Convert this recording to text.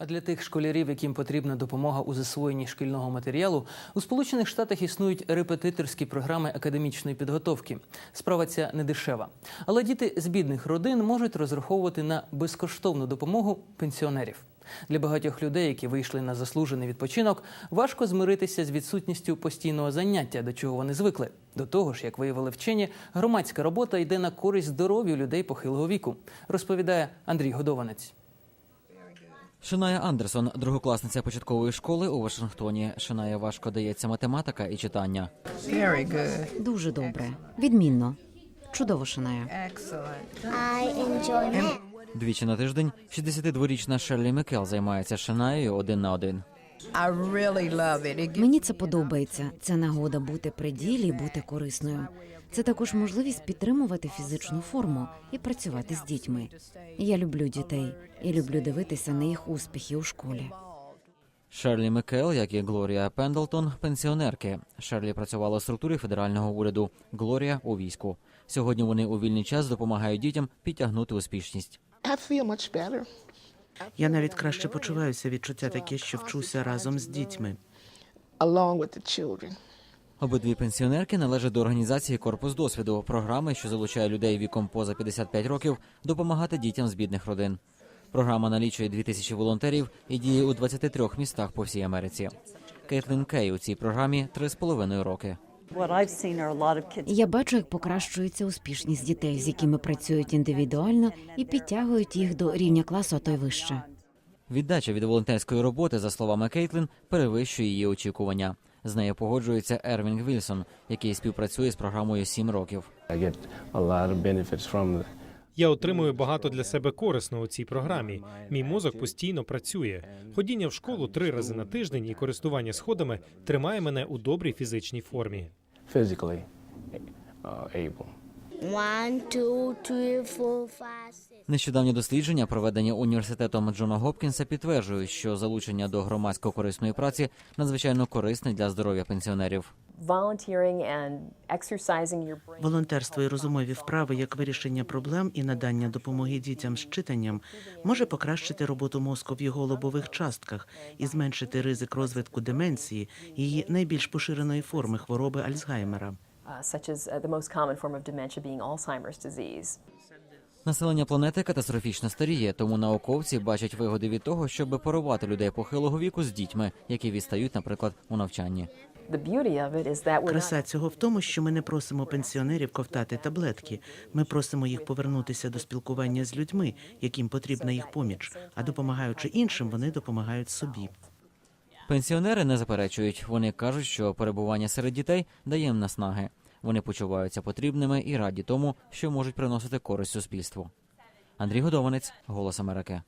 А для тих школярів, яким потрібна допомога у засвоєнні шкільного матеріалу, у Сполучених Штатах існують репетиторські програми академічної підготовки. Справа ця не дешева. Але діти з бідних родин можуть розраховувати на безкоштовну допомогу пенсіонерів. Для багатьох людей, які вийшли на заслужений відпочинок, важко змиритися з відсутністю постійного заняття, до чого вони звикли. До того ж, як виявили вчені, громадська робота йде на користь здоров'ю людей похилого віку, розповідає Андрій Годованець. Шиная Андерсон, другокласниця початкової школи у Вашингтоні. Шинає важко дається математика і читання. Very good. Дуже добре. Відмінно. Чудово шинає. I enjoy math. Двічі на тиждень 62-річна Шерлі Микел займається шинаєю один на один. I really love it. It gives Мені це подобається. Це нагода бути при ділі і бути корисною. Це також можливість підтримувати фізичну форму і працювати з дітьми. Я люблю дітей і люблю дивитися на їх успіхи у школі. Шерлі Микел, як і Глорія Пендлтон, пенсіонерки. Шерлі працювала у структурі федерального уряду. Глорія у війську. Сьогодні вони у вільний час допомагають дітям підтягнути успішність. I feel much better. Я навіть краще почуваюся відчуття таке, що вчуся разом з дітьми. along with the children. Обидві пенсіонерки належать до організації Корпус досвіду, програми, що залучає людей віком поза 55 років допомагати дітям з бідних родин. Програма налічує 2000 волонтерів і діє у 23 містах по всій Америці. Кейтлін Кей у цій програмі 3,5 роки. What I've seen are a lot of kids Я бачу, як покращується успішність дітей, з якими працюють індивідуально і підтягують їх до рівня класу, а то й вище. Віддача від волонтерської роботи, за словами Кейтлін, перевищує її очікування. З нею погоджується Ервінг Вільсон, який співпрацює з програмою сім років. Я отримую багато для себе корисного у цій програмі. Мій мозок постійно працює. Ходіння в школу три рази на тиждень і користування сходами тримає мене у добрій фізичній формі. uh. Нещодавні дослідження, проведені університетом Джона Гопкінса, підтверджують, що залучення до громадсько-корисної праці надзвичайно корисне для здоров'я пенсіонерів. Volunteering and exercising your brain. Волонтерство і розумові вправи як вирішення проблем і надання допомоги дітям з читанням може покращити роботу мозку в його лобових частках і зменшити ризик розвитку деменції, її найбільш поширеної форми хвороби Альцгеймера. uh, such as uh, the most common form of dementia being Alzheimer's disease. Населення планети катастрофічно старіє, тому науковці бачать вигоди від того, щоб порувати людей похилого віку з дітьми, які відстають, наприклад, у навчанні. The beauty of it is that we're not Краса цього в тому, що ми не просимо пенсіонерів ковтати таблетки. Ми просимо їх повернутися до спілкування з людьми, яким потрібна їх поміч. А допомагаючи іншим, вони допомагають собі. Пенсіонери не заперечують. Вони кажуть, що перебування серед дітей дає їм наснаги. Вони почуваються потрібними і раді тому, що можуть приносити користь суспільству. Андрій Годованець, Голос Америки.